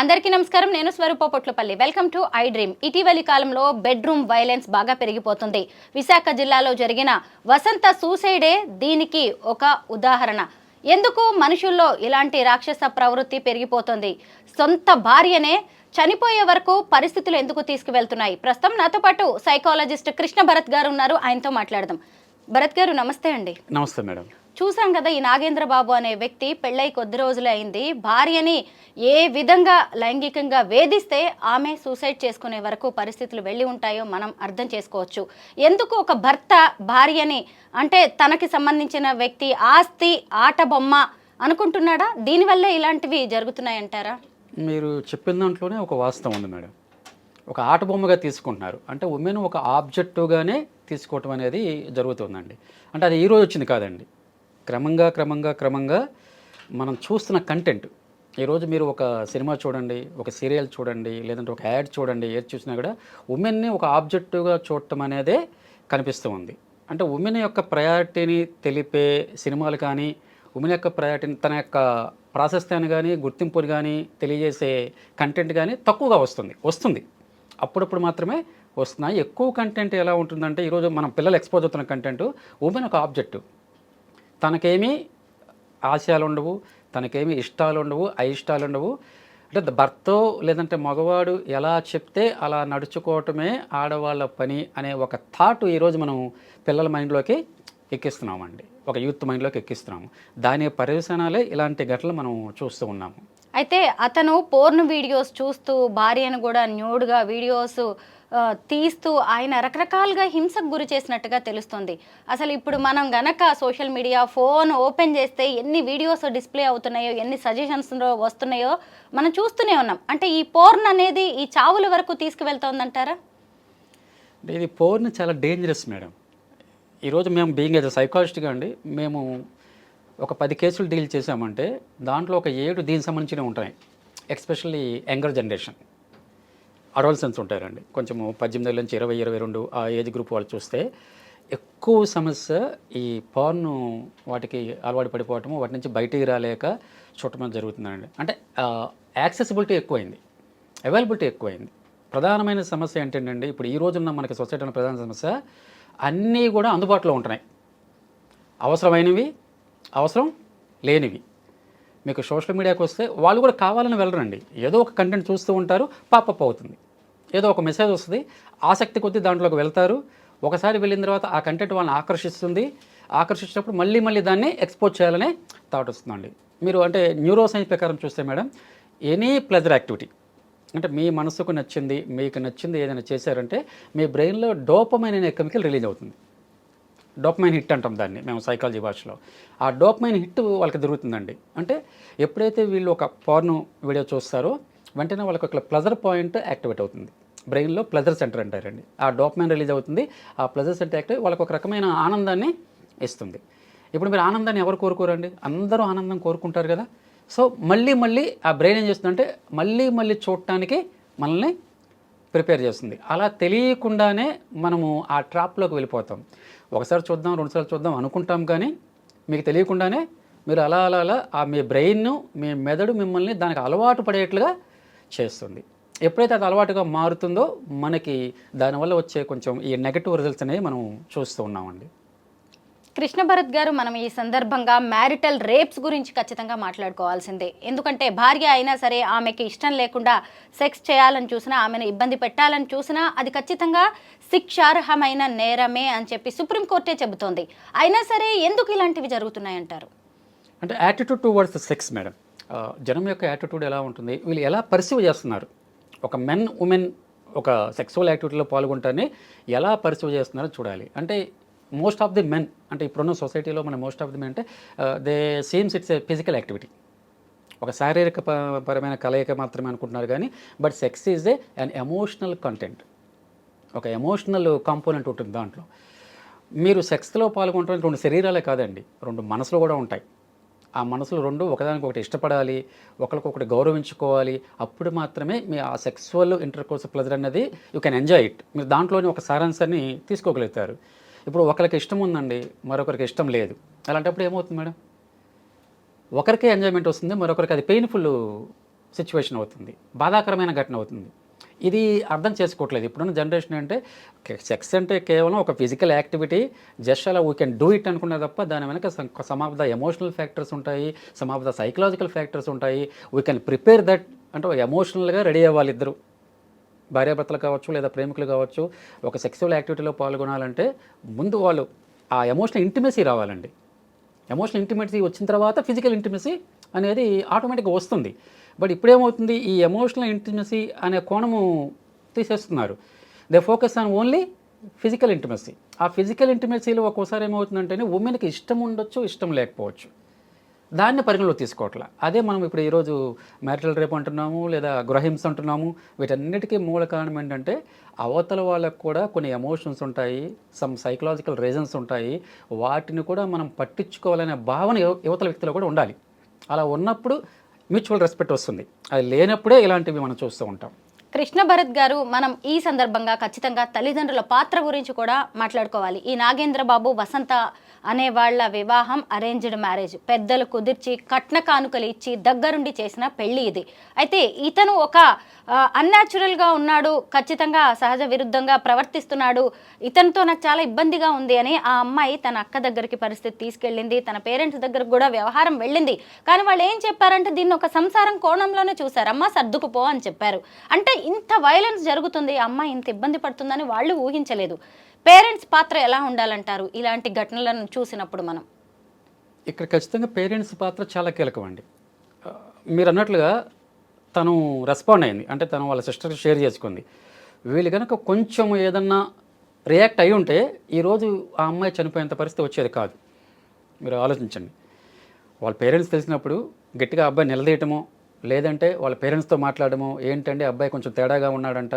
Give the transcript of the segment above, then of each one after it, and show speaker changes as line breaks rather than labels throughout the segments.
అందరికీ నమస్కారం. నేను Swaroopa Potlapalli. Welcome to I dream ఇటీవలి కాలంలో బెడ్రూమ్ వైలెన్స్ బాగా పెరిగిపోతుంది. విశాఖ జిల్లాలో జరిగిన వసంత సూసైడే దీనికి ఒక ఉదాహరణ. ఎందుకు మనుషుల్లో ఇలాంటి రాక్షస ప్రవృత్తి పెరిగిపోతుంది? సొంత భార్యనే చనిపోయే వరకు పరిస్థితులు ఎందుకు తీసుకువెళ్తున్నాయి? ప్రస్తుతం నాతో పాటు సైకాలజిస్ట్ కృష్ణ భరత్ గారు ఉన్నారు. ఆయనతో మాట్లాడదాం. భరత్ గారు నమస్తే అండి.
నమస్తే మేడం.
చూసాం కదా ఈ నాగేంద్రబాబు అనే వ్యక్తి పెళ్ళై కొద్ది రోజులే అయింది. భార్యని ఏ విధంగా లైంగికంగా వేధిస్తే ఆమె సూసైడ్ చేసుకునే వరకు పరిస్థితులు వెళ్ళి ఉంటాయో మనం అర్థం చేసుకోవచ్చు. ఎందుకు ఒక భర్త భార్యని అంటే తనకి సంబంధించిన వ్యక్తి ఆస్తి ఆట బొమ్మ అనుకుంటున్నాడా? దీనివల్లే ఇలాంటివి జరుగుతున్నాయంటారా?
మీరు చెప్పిన దాంట్లోనే ఒక వాస్తవం ఉంది మేడం. ఒక ఆట బొమ్మగా తీసుకుంటున్నారు. అంటే ఉమెన్ ఒక ఆబ్జెక్టివ్గానే తీసుకోవటం అనేది జరుగుతుందండి. అంటే అది ఈరోజు వచ్చింది కాదండి. క్రమంగా క్రమంగా క్రమంగా మనం చూస్తున్న కంటెంట్ ఈరోజు మీరు ఒక సినిమా చూడండి ఒక సీరియల్ చూడండి లేదంటే ఒక యాడ్ చూడండి ఏది చూసినా కూడా ఉమెన్ని ఒక ఆబ్జెక్టివ్గా చూడటం అనేదే కనిపిస్తూ ఉంది. అంటే ఉమెన్ యొక్క ప్రయారిటీని తెలిపే సినిమాలు కానీ ఉమెన్ యొక్క ప్రయారిటీని తన యొక్క ప్రాశస్త్యాన్ని కానీ గుర్తింపుని కానీ తెలియజేసే కంటెంట్ కానీ తక్కువగా వస్తుంది వస్తుంది. అప్పుడప్పుడు మాత్రమే వస్తున్నాయి. ఎక్కువ కంటెంట్ ఎలా ఉంటుందంటే ఈరోజు మనం పిల్లలు ఎక్స్పోజ్ అవుతున్న కంటెంట్ ఉమెన్ ఒక ఆబ్జెక్టు తనకేమీ ఆశయాలు ఉండవు తనకేమి ఇష్టాలు ఉండవు అయిష్టాలు ఉండవు అంటే భర్త లేదంటే మగవాడు ఎలా చెప్తే అలా నడుచుకోవటమే ఆడవాళ్ళ పని అనే ఒక థాట్ ఈరోజు మనం పిల్లల మైండ్లోకి ఎక్కిస్తున్నామండి. ఒక యూత్ మైండ్లోకి ఎక్కిస్తున్నాము. దాని పర్యవసనాలే ఇలాంటి ఘటనలు మనం చూస్తూ ఉన్నాము.
అయితే అతను పోర్న్ వీడియోస్ చూస్తూ భార్యను కూడా న్యూడ్గా వీడియోస్ తీస్తూ ఆయన రకరకాలుగా హింసకు గురి చేసినట్టుగా తెలుస్తుంది. అసలు ఇప్పుడు మనం గనక సోషల్ మీడియా ఫోన్ ఓపెన్ చేస్తే ఎన్ని వీడియోస్ డిస్ప్లే అవుతున్నాయో ఎన్ని సజెషన్స్ వస్తున్నాయో మనం చూస్తూనే ఉన్నాం. అంటే ఈ పోర్న్ అనేది ఈ చావుల వరకు తీసుకువెళ్తోందంటారా?
అంటే ఇది పోర్న్ చాలా డేంజరస్ మేడం ఈరోజు మేము బీయింగ్ ఎస్ సైకాలజిస్ట్గా అండి మేము ఒక పది కేసులు డీల్ చేసామంటే దాంట్లో ఒక ఏడు దీనికి సంబంధించినవి ఉంటాయి. Especially younger generation. అడోల్సెన్స్ ఉంటారండి. కొంచెము పద్దెనిమిది నుంచి ఇరవై ఇరవై రెండు ఆ ఏజ్ గ్రూప్ వాళ్ళు చూస్తే ఎక్కువ సమస్య ఈ పార్ను వాటికి అలవాటు పడిపోవటము వాటి నుంచి బయటికి రాలేక చూడటం జరుగుతుందండి. అంటే యాక్సెసిబిలిటీ ఎక్కువైంది. అవైలబిలిటీ ఎక్కువైంది. ప్రధానమైన సమస్య ఏంటంటే ఇప్పుడు ఈ రోజున్న మనకి సొసైటీలో ప్రధాన సమస్య అన్నీ కూడా అందుబాటులో ఉంటున్నాయి. అవసరమైనవి అవసరం లేనివి. మీకు సోషల్ మీడియాకి వస్తే వాళ్ళు కూడా కావాలని వెళ్ళరండి. ఏదో ఒక కంటెంట్ చూస్తూ ఉంటారు పాపప్ అవుతుంది. ఏదో ఒక మెసేజ్ వస్తుంది. ఆసక్తి కొద్దీ దాంట్లోకి వెళ్తారు. ఒకసారి వెళ్ళిన తర్వాత ఆ కంటెంట్ వాళ్ళని ఆకర్షిస్తుంది. ఆకర్షించినప్పుడు మళ్ళీ మళ్ళీ దాన్ని ఎక్స్పోజ్ చేయాలనే థాట్ వస్తుందండి. మీరు అంటే న్యూరో సైన్స్ ప్రకారం చూస్తే మేడం ఎనీ ప్లెజర్ యాక్టివిటీ అంటే మీ మనసుకు నచ్చింది మీకు నచ్చింది ఏదైనా చేశారంటే మీ బ్రెయిన్లో డోపమైన్ అనే కెమికల్ రిలీజ్ అవుతుంది. డోపమైన్ హిట్ అంటాం దాన్ని మేము సైకాలజీ భాషలో. ఆ డోపమైన్ హిట్ వాళ్ళకి దొరుకుతుందండి. అంటే ఎప్పుడైతే వీళ్ళు ఒక పార్ను వీడియో చూస్తారో వెంటనే వాళ్ళకి ఒక ప్లజర్ పాయింట్ యాక్టివేట్ అవుతుంది. బ్రెయిన్లో ప్లెజర్ సెంటర్ అంటారండి. ఆ డోపమైన్ రిలీజ్ అవుతుంది. ఆ ప్లెజర్ సెంటర్ యాక్టివ్ వాళ్ళకి ఒక రకమైన ఆనందాన్ని ఇస్తుంది. ఇప్పుడు మీరు ఆనందాన్ని ఎవరు కోరుకోరండి? అందరూ ఆనందం కోరుకుంటారు కదా. సో మళ్ళీ మళ్ళీ ఆ బ్రెయిన్ ఏం చేస్తుందంటే మళ్ళీ మళ్ళీ చూడటానికి మనల్ని ప్రిపేర్ చేస్తుంది. అలా తెలియకుండానే మనము ఆ ట్రాప్లోకి వెళ్ళిపోతాం. ఒకసారి చూద్దాం రెండుసార్లు చూద్దాం అనుకుంటాం కానీ మీకు తెలియకుండానే మీరు అలా అలా అలా ఆ మీ బ్రెయిన్ మీ మెదడు మిమ్మల్ని దానికి అలవాటు పడేట్లుగా చేస్తుంది. ఎప్పుడైతే అది అలవాటుగా మారుతుందో మనకి దానివల్ల వచ్చే కొంచెం ఈ నెగటివ్ రిజల్ట్స్ అనేవి మనం చూస్తూ ఉన్నామండి.
కృష్ణ భరత్ గారు మనం ఈ సందర్భంగా మ్యారిటల్ రేప్స్ గురించి ఖచ్చితంగా మాట్లాడుకోవాల్సిందే. ఎందుకంటే భార్య అయినా సరే ఆమెకి ఇష్టం లేకుండా సెక్స్ చేయాలని చూసినా ఆమెను ఇబ్బంది పెట్టాలని చూసినా అది ఖచ్చితంగా శిక్షార్హమైన నేరమే అని చెప్పి సుప్రీంకోర్టే చెబుతోంది. అయినా సరే ఎందుకు ఇలాంటివి జరుగుతున్నాయంటారు?
అంటే యాటిట్యూడ్ టువర్డ్స్ సెక్స్ మేడం జనం యొక్క యాటిట్యూడ్ ఎలా ఉంటుంది? వీళ్ళు ఎలా పర్సీవ్ చేస్తున్నారు? ఒక మెన్ ఉమెన్ ఒక సెక్సువల్ యాక్టివిటీలో పాల్గొంటానే ఎలా పరిస్థితి చేస్తున్నారో చూడాలి. అంటే మోస్ట్ ఆఫ్ ది మెన్ అంటే ఇప్పుడున్న సొసైటీలో మన మోస్ట్ ఆఫ్ ది మెన్ అంటే they సేమ్స్ it's a physical activity. ఒక శారీరక ప- పరమైన కలయిక మాత్రమే అనుకుంటున్నారు కానీ but sex is a an emotional content ఒక ఎమోషనల్ కాంపోనెంట్ ఉంటుంది దాంట్లో. మీరు సెక్స్లో పాల్గొనడం రెండు శరీరాలే కాదండి రెండు మనసులు కూడా ఉంటాయి. ఆ మనసులు రెండు ఒకదానికొకటి ఇష్టపడాలి ఒకరికొకటి గౌరవించుకోవాలి. అప్పుడు మాత్రమే మీ ఆ సెక్సువల్ ఇంటర్ కోర్స్ ప్లెజర్ అనేది యూ కెన్ ఎంజాయ్ ఇట్ మీరు దాంట్లోని ఒక సారాంశాన్ని తీసుకోగలుగుతారు. ఇప్పుడు ఒకరికి ఇష్టం ఉందండి మరొకరికి ఇష్టం లేదు. అలాంటప్పుడు ఏమవుతుంది మేడం? ఒకరికే ఎంజాయ్మెంట్ వస్తుంది మరొకరికి అది పెయిన్ఫుల్ సిచ్యువేషన్ అవుతుంది బాధాకరమైన ఘటన అవుతుంది. ఇది అర్థం చేసుకోవట్లేదు. ఇప్పుడున్న జనరేషన్ అంటే సెక్స్ అంటే కేవలం ఒక ఫిజికల్ యాక్టివిటీ జస్ట్ అలా వీ కెన్ డూ ఇట్ అనుకునే తప్ప దాని వెనక some of the emotional factors ఉంటాయి some of the psychological factors ఉంటాయి. వీ కెన్ ప్రిపేర్ దట్ అంటే ఎమోషనల్గా రెడీ అవ్వాలి ఇద్దరు. భార్యాభర్తలు కావచ్చు లేదా ప్రేమికులు కావచ్చు ఒక సెక్సువల్ యాక్టివిటీలో పాల్గొనాలంటే ముందు వాళ్ళు ఆ ఎమోషనల్ ఇంటిమసీ రావాలండి. ఎమోషనల్ ఇంటిమసీ వచ్చిన తర్వాత ఫిజికల్ ఇంటిమసీ అనేది ఆటోమేటిక్గా వస్తుంది. బట్ ఇప్పుడేమవుతుంది ఈ ఎమోషనల్ ఇంటిమసీ అనే కోణము తీసేస్తున్నారు. They focus on only physical intimacy ఆ ఫిజికల్ ఇంటిమసీలో ఒక్కోసారి ఏమవుతుందంటే ఉమెన్కి ఇష్టం ఉండొచ్చు ఇష్టం లేకపోవచ్చు. దాన్ని పరిగణలో తీసుకోవట్లా. అదే మనం ఇప్పుడు ఈరోజు మ్యారిటల్ రేప్ అంటున్నాము లేదా గృహహింస అంటున్నాము వీటన్నిటికీ మూల కారణం ఏంటంటే అవతల వాళ్ళకు కూడా కొన్ని ఎమోషన్స్ ఉంటాయి సమ్ సైకలాజికల్ రీజన్స్ ఉంటాయి. వాటిని కూడా మనం పట్టించుకోవాలనే భావన యువతల వ్యక్తిలో కూడా ఉండాలి. అలా ఉన్నప్పుడు మ్యూచువల్ రెస్పెక్ట్ వస్తుంది. అది లేనప్పుడే ఇలాంటివి మనం చూస్తూ ఉంటాం.
కృష్ణ భరత్ గారు మనం ఈ సందర్భంగా ఖచ్చితంగా తల్లిదండ్రుల పాత్ర గురించి కూడా మాట్లాడుకోవాలి. ఈ నాగేంద్ర బాబు వసంత అనే వాళ్ళ వివాహం అరేంజ్డ్ మ్యారేజ్ పెద్దలు కుదిర్చి కట్న కానుకలు ఇచ్చి దగ్గరుండి చేసిన పెళ్ళి ఇది. అయితే ఇతను ఒక అన్యాచురల్గా ఉన్నాడు ఖచ్చితంగా సహజ విరుద్ధంగా ప్రవర్తిస్తున్నాడు. ఇతనితో నాకు చాలా ఇబ్బందిగా ఉంది అని ఆ అమ్మాయి తన అక్క దగ్గరికి పరిస్థితి తీసుకెళ్ళింది. తన పేరెంట్స్ దగ్గరకు కూడా వ్యవహారం వెళ్ళింది. కానీ వాళ్ళు ఏం చెప్పారంటే దీన్ని ఒక సంసారం కోణంలోనే చూసారమ్మా సర్దుకుపో అని చెప్పారు. అంటే ఇంత వైలెన్స్ జరుగుతుంది ఆ అమ్మాయి ఇంత ఇబ్బంది పడుతుందని వాళ్ళు ఊహించలేదు. పేరెంట్స్ పాత్ర ఎలా ఉండాలంటారు? ఇలాంటి ఘటనలను చూసినప్పుడు మనం.
ఇక్కడ ఖచ్చితంగా పేరెంట్స్ పాత్ర చాలా కీలకం అండి మీరు అన్నట్లుగా తను రెస్పాండ్ అయింది. అంటే తను వాళ్ళ సిస్టర్కి షేర్ చేసుకుంది. వీళ్ళు కనుక కొంచెం ఏదన్నా రియాక్ట్ అయి ఉంటే ఈరోజు ఆ అమ్మాయి చనిపోయేంత పరిస్థితి వచ్చేది కాదు. మీరు ఆలోచించండి. వాళ్ళ పేరెంట్స్ తెలిసినప్పుడు గట్టిగా అబ్బాయి నిలదీయటమో లేదంటే వాళ్ళ పేరెంట్స్తో మాట్లాడము ఏంటంటే అబ్బాయి కొంచెం తేడాగా ఉన్నాడంట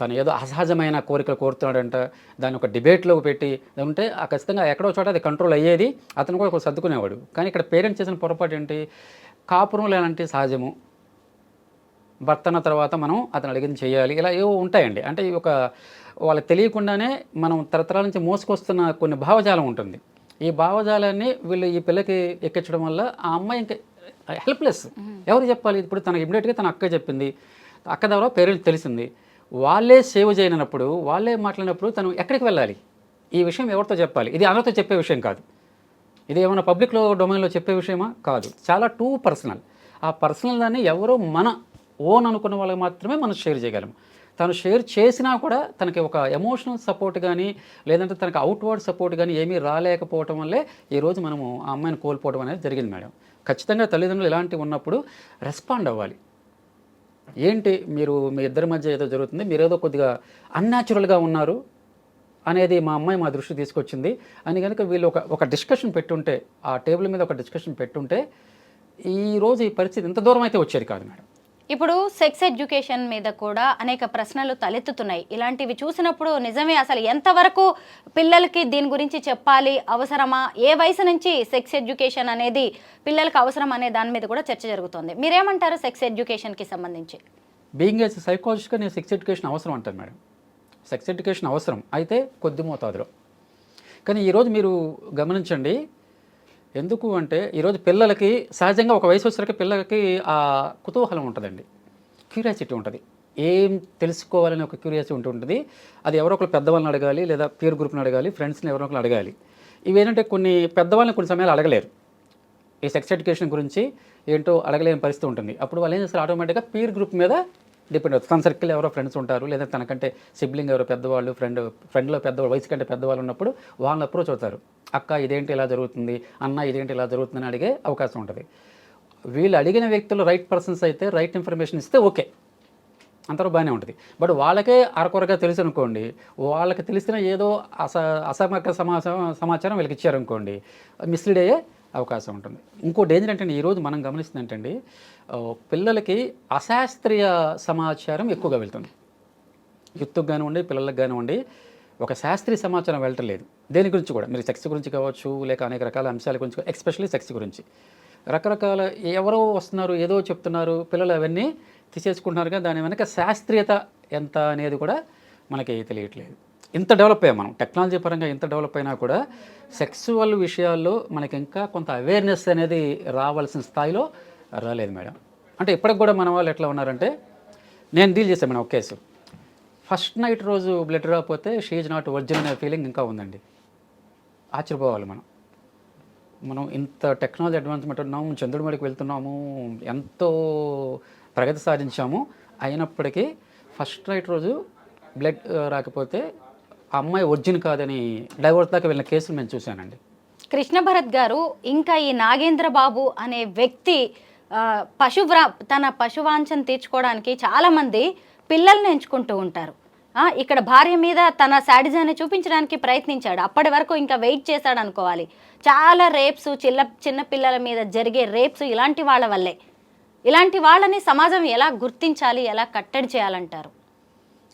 తను ఏదో అసహజమైన కోరికలు కోరుతున్నాడంట దాన్ని ఒక డిబేట్లో పెట్టి ఉంటే ఆ ఖచ్చితంగా ఎక్కడో చోట అది కంట్రోల్ అయ్యేది అతను కూడా సర్దుకునేవాడు. కానీ ఇక్కడ పేరెంట్స్ చేసిన పొరపాటు ఏంటి? కాపురం లేనంటే సహజము? భర్తన తర్వాత మనం అతను అడిగింది చేయాలి. ఇలా ఏవో ఉంటాయండి. అంటే ఈ ఒక వాళ్ళకి తెలియకుండానే మనం తరతరాల నుంచి మోసుకొస్తున్న కొన్ని భావజాలం ఉంటుంది. ఈ భావజాలాన్ని వీళ్ళు ఈ పిల్లకి ఎక్కించడం వల్ల ఆ అమ్మాయి ఇంకా హెల్ప్లెస్ ఎవరు చెప్పాలి? ఇప్పుడు తనకి ఇమీడియట్గా తన అక్క చెప్పింది. అక్క ద్వారా పేరెంట్స్ తెలిసింది. వాళ్ళే సేవ్ చేయనప్పుడు వాళ్ళే మాట్లాడినప్పుడు తను ఎక్కడికి వెళ్ళాలి? ఈ విషయం ఎవరితో చెప్పాలి? ఇది అందరితో చెప్పే విషయం కాదు. ఇది ఏమైనా పబ్లిక్లో డొమైన్లో చెప్పే విషయమా? కాదు. చాలా టూ పర్సనల్ ఆ పర్సనల్ దాన్ని ఎవరో మన ఓన్ అనుకున్న వాళ్ళకి మాత్రమే మనం షేర్ చేయగలం. తను షేర్ చేసినా కూడా తనకి ఒక ఎమోషనల్ సపోర్ట్ కానీ లేదంటే తనకి అవుట్వర్డ్ సపోర్ట్ కానీ ఏమీ రాలేకపోవటం వల్లే ఈరోజు మనము ఆ అమ్మాయిని కోల్పోవడం అనేది జరిగింది మేడం. ఖచ్చితంగా తల్లిదండ్రులు ఇలాంటివి ఉన్నప్పుడు రెస్పాండ్ అవ్వాలి. ఏంటి మీరు మీ ఇద్దరి మధ్య ఏదో జరుగుతుంది మీరు ఏదో కొద్దిగా అన్యాచురల్గా ఉన్నారు అనేది మా అమ్మాయి మా దృష్టి తీసుకొచ్చింది. అని కనుక వీళ్ళు ఒక ఒక డిస్కషన్ పెట్టుంటే ఆ టేబుల్ మీద ఒక డిస్కషన్ పెట్టుంటే ఈరోజు ఈ పరిస్థితి ఇంత దూరం అయితే వచ్చేది కాదు మేడం.
ఇప్పుడు సెక్స్ ఎడ్యుకేషన్ మీద కూడా అనేక ప్రశ్నలు తలెత్తుతున్నాయి. ఇలాంటివి చూసినప్పుడు నిజమే అసలు ఎంతవరకు పిల్లలకి దీని గురించి చెప్పాలి అవసరమా? ఏ వయసు నుంచి సెక్స్ ఎడ్యుకేషన్ అనేది పిల్లలకి అవసరం అనే దాని మీద కూడా చర్చ జరుగుతుంది. మీరేమంటారు సెక్స్ ఎడ్యుకేషన్కి సంబంధించి?
బీయింగ్ ఎస్ సైకాలజిస్ట్గా నేను సెక్స్ ఎడ్యుకేషన్ అవసరం అంటాను మేడం. సెక్స్ ఎడ్యుకేషన్ అవసరం. అయితే కొద్ది మోతాదులో. కానీ ఈరోజు మీరు గమనించండి ఎందుకు అంటే ఈరోజు పిల్లలకి సహజంగా ఒక వయసు వచ్చేసరికి పిల్లలకి ఆ కుతూహలం ఉంటుందండి. క్యూరియాసిటీ ఉంటుంది. ఏం తెలుసుకోవాలని ఒక క్యూరియాసిటీ ఉంటుంది. అది ఎవరో ఒకరు పెద్దవాళ్ళని అడగాలి లేదా పీర్ గ్రూప్ని అడగాలి ఫ్రెండ్స్ని ఎవరో ఒకరు అడగాలి. ఇవేంటంటే కొన్ని పెద్దవాళ్ళని కొన్ని సమయాలు అడగలేరు. ఈ సెక్స్ ఎడ్యుకేషన్ గురించి ఏంటో అడగలేని పరిస్థితి ఉంటుంది. అప్పుడు వాళ్ళు ఏం చేస్తారు ఆటోమేటిక్గా పీర్ గ్రూప్ మీద డిపెండ్ అవుతుంది తన సర్కిల్ ఎవరో ఫ్రెండ్స్ ఉంటారు లేదా తనకంటే సిబ్లింగ్ ఎవరో పెద్దవాళ్ళు ఫ్రెండ్ ఫ్రెండ్లో పెద్దవాళ్ళు వయసు కంటే పెద్దవాళ్ళు ఉన్నప్పుడు వాళ్ళని అప్రోచ్ అవుతారు. అక్క ఇదేంటి ఇలా జరుగుతుంది? అన్న ఇదేంటి ఇలా జరుగుతుందని అడిగే అవకాశం ఉంటుంది. వీళ్ళు అడిగిన వ్యక్తులు రైట్ పర్సన్స్ అయితే రైట్ ఇన్ఫర్మేషన్ ఇస్తే ఓకే. అంతవరకు బాగానే ఉంటుంది. బట్ వాళ్ళకే అరకొరగా తెలుసు అనుకోండి వాళ్ళకి తెలిసిన ఏదో అస అసమక సమాచారం సమాచారం వీళ్ళకి ఇచ్చారనుకోండి మిస్లీడ్ అయ్యే అవకాశం ఉంటుంది. ఇంకో డేంజర్ ఏంటంటే ఈరోజు మనం గమనిస్తుంది ఏంటంటే పిల్లలకి అశాస్త్రీయ సమాచారం ఎక్కువగా వెళ్తుంది. యుత్తుకు కానివ్వండి పిల్లలకు కానివ్వండి ఒక శాస్త్రీయ సమాచారం వెళ్ళటలేదు దేని గురించి కూడా? మీరు సెక్స్ గురించి కావచ్చు లేక అనేక రకాల అంశాల గురించి ఎక్స్పెషల్లీ సెక్స్ గురించి. రకరకాల ఎవరో వస్తున్నారు ఏదో చెప్తున్నారు పిల్లలు అవన్నీ తీసేసుకుంటున్నారుగా దాని వెనక శాస్త్రీయత ఎంత అనేది కూడా మనకి తెలియట్లేదు. ఇంత డెవలప్ అయ్యాం మనం. టెక్నాలజీ పరంగా ఇంత డెవలప్ అయినా కూడా సెక్సువల్ విషయాల్లో మనకి ఇంకా కొంత అవేర్నెస్ అనేది రావాల్సిన స్థాయిలో రాలేదు మేడం. అంటే ఇప్పటికి కూడా మన వాళ్ళు ఎట్లా ఉన్నారంటే నేను డీల్ చేశాను మేడం ఒక కేసు. ఫస్ట్ నైట్ రోజు బ్లడ్ రాకపోతే షీజ్ నాట్ ఒరిజినల్ అనే ఫీలింగ్ ఇంకా ఉందండి. ఆశ్చర్యపోవాలి మనం. మనం ఇంత టెక్నాలజీ అడ్వాన్స్మెంట్ ఉన్నాము చంద్రుడి మీదకి వెళ్తున్నాము ఎంతో ప్రగతి సాధించాము. అయినప్పటికీ ఫస్ట్ నైట్ రోజు బ్లడ్ రాకపోతే ఆ అమ్మాయి ఒరిజిన్ కాదని డైవర్స్ దాకా వెళ్ళిన కేసులు మేము చూశానండి.
కృష్ణ భరత్ గారు ఇంకా ఈ నాగేంద్ర బాబు అనే వ్యక్తి పశువ్రా తన పశువాంఛను తీర్చుకోవడానికి చాలామంది పిల్లల్ని ఎంచుకుంటూ ఉంటారు. ఇక్కడ భార్య మీద తన శాడిజాన్ని చూపించడానికి ప్రయత్నించాడు. అప్పటి వరకు ఇంకా వెయిట్ చేశాడు అనుకోవాలి. చాలా రేప్స్ చిల్ల చిన్న పిల్లల మీద జరిగే రేప్స్ ఇలాంటి వాళ్ళ వల్లే. ఇలాంటి వాళ్ళని సమాజం ఎలా గుర్తించాలి ఎలా కట్టడి చేయాలంటారు?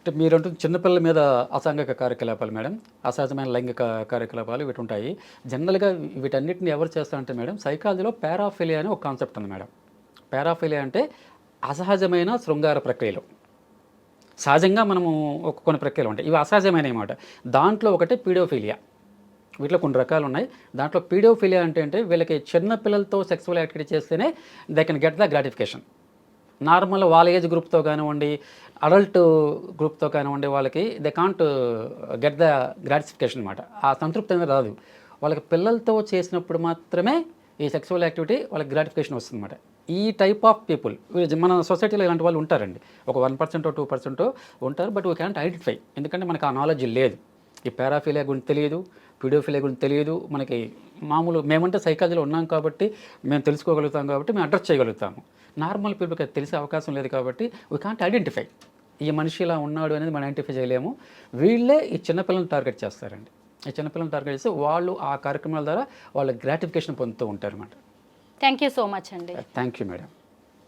అంటే మీరంటూ చిన్నపిల్లల మీద అసాంఘిక కార్యకలాపాలు మేడం అసహజమైన లైంగిక కార్యకలాపాలు వీటి ఉంటాయి జనరల్గా వీటన్నిటిని ఎవరు చేస్తారంటే మేడం సైకాలజీలో పారాఫిలియా అనే ఒక కాన్సెప్ట్ ఉంది మేడం. పారాఫిలియా అంటే అసహజమైన శృంగార ప్రక్రియలు. సహజంగా మనము కొన్ని ప్రక్రియలు ఉంటాయి. ఇవి అసహజమైన అన్నమాట. దాంట్లో ఒకటి పీడోఫిలియా. వీటిలో కొన్ని రకాలు ఉన్నాయి. దాంట్లో పీడోఫిలియా అంటే అంటే వీళ్ళకి చిన్న పిల్లలతో సెక్సువల్ యాక్టివిటీ చేస్తేనే they can get the gratification normal వాళ్ళ ఏజ్ గ్రూప్తో కానివ్వండి అడల్ట్ గ్రూప్తో కానివ్వండి వాళ్ళకి they can't get the gratification అనమాట ఆ సంతృప్తి అనేది రాదు. వాళ్ళకి పిల్లలతో చేసినప్పుడు మాత్రమే ఈ సెక్సువల్ యాక్టివిటీ వాళ్ళకి గ్రాటిఫికేషన్ వస్తుందన్నమాట. ఈ టైప్ ఆఫ్ పీపుల్ మన సొసైటీలో ఇలాంటి వాళ్ళు ఉంటారండి. ఒక వన్ పర్సెంట్ టూ పర్సెంట్ ఉంటారు బట్ వీ క్యాంట్ ఐడెంటిఫై ఎందుకంటే మనకు ఆ నాలెడ్జ్ లేదు. ఈ పారాఫిలియా గురించి తెలియదు. పీడియోఫిలియా గురించి తెలియదు. మనకి మామూలు మేమంటే సైకాలజీలో ఉన్నాం కాబట్టి మేము తెలుసుకోగలుగుతాం కాబట్టి మేము అడ్రస్ చేయగలుగుతాము. నార్మల్ పీపుల్కి అది తెలిసే అవకాశం లేదు కాబట్టి వీ కాంట్ ఐడెంటిఫై ఈ మనిషి ఇలా ఉన్నాడు అనేది మనం ఐడెంటిఫై చేయలేము. వీళ్ళే ఈ చిన్నపిల్లల్ని టార్గెట్ చేస్తారండి. ఈ చిన్నపిల్లల్ని టార్గెట్ చేస్తే వాళ్ళు ఆ కార్యక్రమాల ద్వారా వాళ్ళ గ్రాటిఫికేషన్ పొందుతూ ఉంటారు అనమాట
థ్యాంక్ యూ సో మచ్ అండి.
Thank you madam